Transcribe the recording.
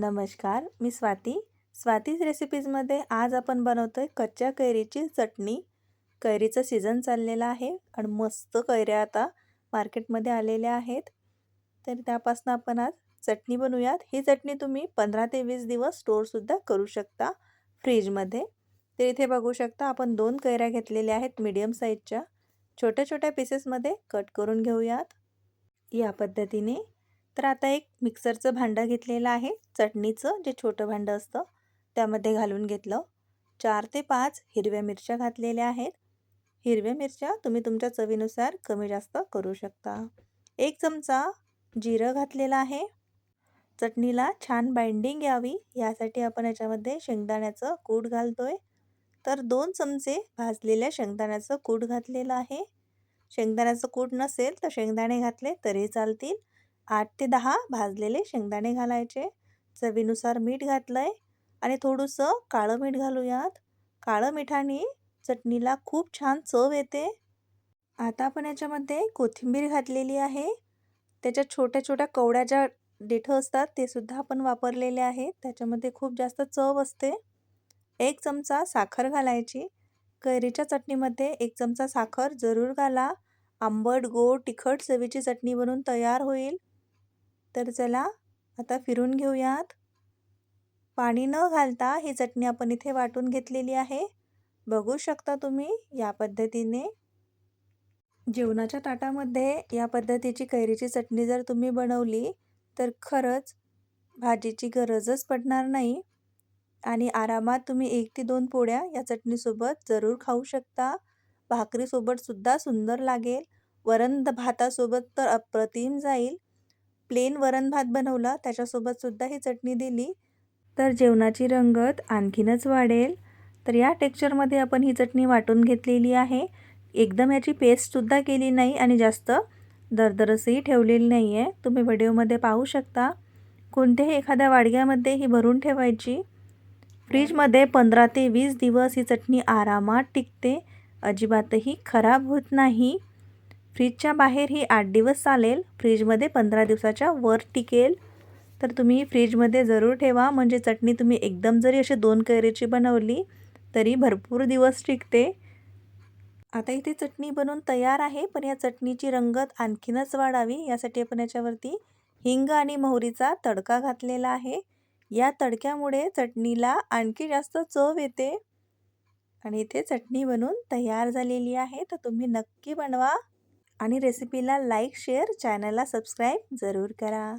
नमस्कार मी स्वाती. स्वातीज रेसिपीजमध्ये आज आपण बनवतो आहे कच्च्या कैरीची चटणी. कैरीचं सीझन चाललेलं आहे आणि मस्त कैऱ्या आता मार्केटमध्ये आलेल्या आहेत. तर त्यापासून आपण आज चटणी बनवूयात. ही चटणी तुम्ही पंधरा ते वीस दिवस स्टोअरसुद्धा करू शकता फ्रीजमध्ये तर इथे बघू शकता आपण दोन कैऱ्या घेतलेल्या आहेत मीडियम साईजच्या छोट्या छोट्या पीसेसमध्ये कट करून घेऊयात. या पद्धतीने तर आता एक मिक्सरचं भांडं घेतलेलं आहे. चटणीचं जे छोटं भांडं असतं त्यामध्ये घालून घेतलं. चार ते पाच हिरव्या मिरच्या घातलेल्या आहेत. हिरव्या मिरच्या तुम्ही तुमच्या चवीनुसार कमी जास्त करू शकता. एक चमचा जिरं घातलेलं आहे. चटणीला छान बाइंडिंग यावी. यासाठी आपण याच्यामध्ये शेंगदाण्याचं कूट घालतो आहे तर दोन चमचे भाजलेल्या शेंगदाण्याचं कूट घातलेलं आहे. शेंगदाण्याचं कूट नसेल तर शेंगदाणे घातले तरी चालतील. आठ ते दहा भाजलेले शेंगदाणे घालायचे. चवीनुसार मीठ घातलं आहे आणि थोडंसं काळं मीठ घालूयात. काळं मिठाने चटणीला खूप छान चव येते. आता आपण याच्यामध्ये कोथिंबीर घातलेली आहे. त्याच्या छोट्या छोट्या कवड्या ज्या देठं असतात ते सुद्धा आपण वापरलेले आहे त्याच्यामध्ये खूप जास्त चव असते. एक चमचा साखर घालायची. कैरीच्या चटणीमध्ये एक चमचा साखर जरूर घाला. आंबट गोड तिखट चवीची चटणी बनून तयार होईल. तर चला आता फिरून घेऊयात. पाणी न घालता ही चटणी आपण इथे वाटून घेतलेली आहे. बघू शकता तुम्ही या पद्धतीने. जेवणाच्या ताटामध्ये या पद्धतीची कैरीची चटणी जर तुम्ही बनवली तर खरंच भाजीची गरजच पडणार नाही. आणि आरामात तुम्ही एक ते दोन पोळ्या या चटणीसोबत जरूर खाऊ शकता. भाकरीसोबतसुद्धा सुंदर लागेल. वरण भातासोबत तर अप्रतिम जाईल. प्लेन वरण भात बनवला त्याच्यासोबतसुद्धा ही चटणी दिली. तर जेवणाची रंगत आणखीनच वाढेल. तर या टेक्स्चरमध्ये आपण ही चटणी वाटून घेतलेली आहे. एकदम याची पेस्टसुद्धा केली नाही आणि जास्त दरदरसही ठेवलेली नाही आहे तुम्ही व्हिडिओमध्ये पाहू शकता. कोणत्याही एखाद्या वाडग्यामध्ये ही भरून ठेवायची. फ्रीजमध्ये पंधरा ते वीस दिवस ही चटणी आरामात टिकते. अजिबातही खराब होत नाही. फ्रीजच्या बाहेर ही आठ दिवस चालेल. फ्रीजमध्ये पंधरा दिवसाच्या वर टिकेल. तर तुम्ही फ्रीजमध्ये जरूर ठेवा. म्हणजे चटणी तुम्ही एकदम जरी अशी दोन कैरीची बनवली तरी भरपूर दिवस टिकते. आता इथे चटणी बनवून तयार आहे. पण या चटणीची रंगत आणखीनच वाढावी. यासाठी आपण याच्यावरती हिंग आणि मोहरीचा तडका घातलेला आहे. या तडक्यामुळे चटणीला आणखी जास्त चव येते. आणि इथे चटणी बनवून तयार झालेली आहे. तर तुम्ही नक्की बनवा. आणि रेसिपीला लाईक शेअर चॅनलला सबस्क्राईब जरूर करा.